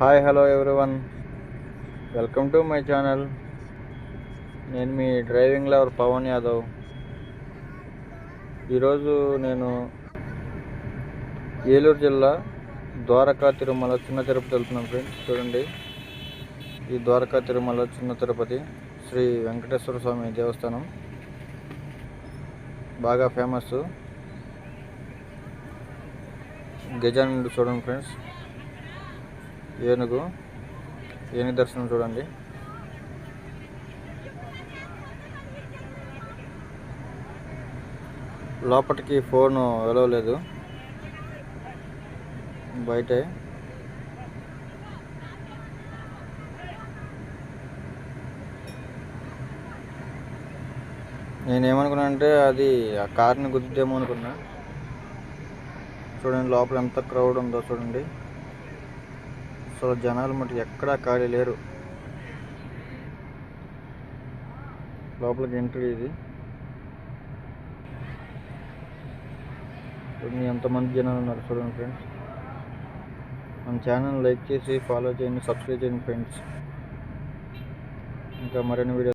Hi hello everyone welcome to my channel నేను మీ driving lover Pavan Yadav. ఈరోజు నేను ఏలూరు జిల్లా ద్వారకా తిరుమల చిన్న తిరుపతి వెళ్తున్నాను ఫ్రెండ్స్ చూడండి. ఈ ద్వారకా తిరుమల చిన్న తిరుపతి శ్రీ వెంకటేశ్వర స్వామి దేవస్థానం. బాగా ఫేమస్ గజానండి చూడండి ఫ్రెండ్స్ ఏనుగు ఏనుగు దర్శనం చూడండి. లోపటికి ఫోన్ వెళ్ళలేదు బయటే. నేనేమనుకున్నా అంటే అది ఆ కార్ని గుద్దేమో అనుకున్నా. చూడండి లోపల ఎంత క్రౌడ్ ఉందో చూడండి. అసలు జనాలు మటు ఎక్కడా ఖాళీ లేరు. లోపలికి ఎంట్రీ ఇది. చూడండి ఎంతమంది జనాలు ఉన్నారు చూడండి ఫ్రెండ్స్. మన ఛానల్ లైక్ చేసి ఫాలో చేయండి సబ్స్క్రైబ్ చేయండి ఫ్రెండ్స్. ఇంకా మరిన్ని వీడియో